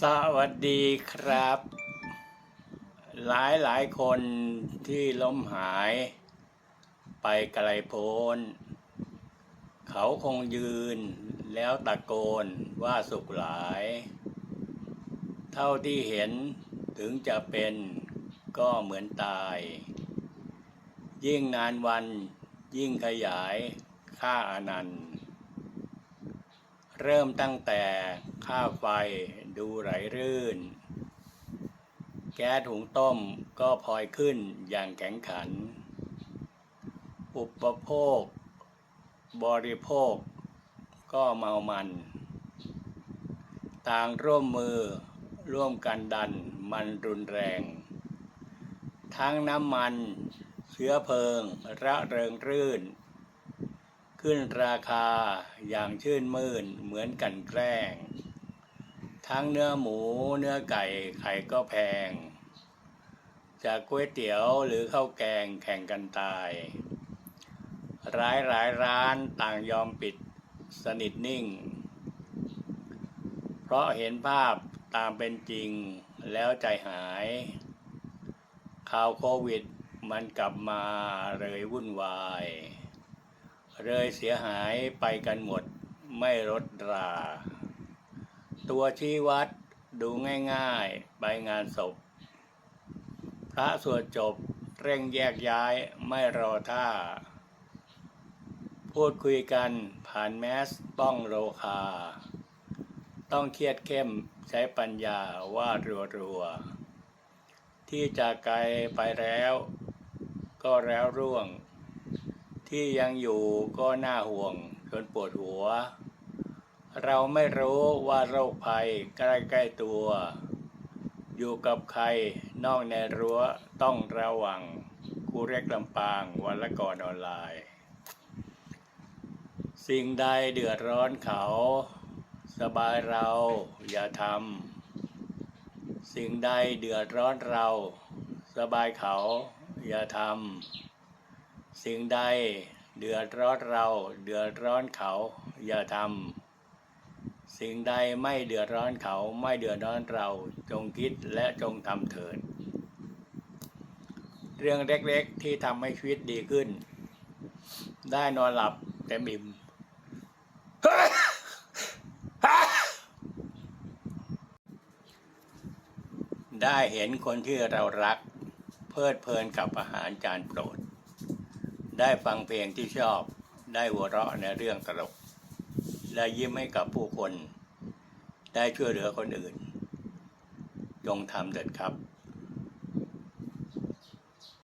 สวัสดีครับ หลายหลายคนที่ล้มหาย ไปไกลโพ้น เขาคงยืนแล้วตะโกนว่าสุขหลาย เท่าที่เห็นถึงจะเป็นก็เหมือนตาย ยิ่งนานวันยิ่งขยายค่าอนันต์ เริ่มตั้งแต่ค่าไฟดูไหลรื่น แก๊สถุงต้มก็พลอยขึ้นอย่างแข็งขัน อุปโภค บริโภค ก็เมามัน ต่างร่วมมือร่วมกันดันมันรุนแรง ทั้งน้ำมัน เชื้อเพลิง ระเริงรื่น ขึ้นราคาอย่างชื่นมื่นเหมือนกันแกล้ง ทั้งเนื้อหมูเนื้อไก่ไข่ก็แพง จากก๋วยเตี๋ยวหรือข้าวแกงแข่งกันตาย ร้ายหลายร้านต่างยอมปิดสนิทนิ่ง เพราะเห็นภาพตามเป็นจริงแล้วใจหาย ข่าวโควิดมันกลับมาเลยวุ่นวาย เลยเสียหายไปกันหมดไม่ลดรา ตัวชี้วัดดูง่ายๆ ไปงานศพ พระสวดจบเร่งแยกย้ายไม่รอท่า พูดคุยกันผ่านแมสป้องโลคา ต้องเครียดเข้มใช้ปัญญาว่ารัวๆ ที่จากไกลไปแล้ว ก็แล้วร่วง ที่ยังอยู่ก็น่าห่วงจนปวดหัว เราไม่รู้ว่าโรคภัยใกล้ๆตัว อยู่กับใครนอกในรั้วต้องระวังคูเรียกลำปางวันละก่อนออนไลน์ สิ่งใดเดือดร้อนเขา สบายเราอย่าทำสิ่งใดเดือดร้อนเรา สบายเขาอย่าทำ สิ่งใดเดือดร้อนเราเดือดร้อนเขาอย่าทำสิ่งใดไม่เดือดร้อนเขาไม่เดือดร้อนเราจงคิดและจงทำเถิด เรื่องเล็กๆที่ทำให้ชีวิตดีขึ้น ได้นอนหลับเต็มอิ่มได้เห็นคนที่เรารัก เพลิดเพลินกับอาหารจานโปรด ได้ฟังเพลงที่ชอบ ได้หัวเราะในเรื่องตลก ได้ยิ้มให้กับผู้คน ได้ช่วยเหลือคนอื่น จงทำเถิดครับ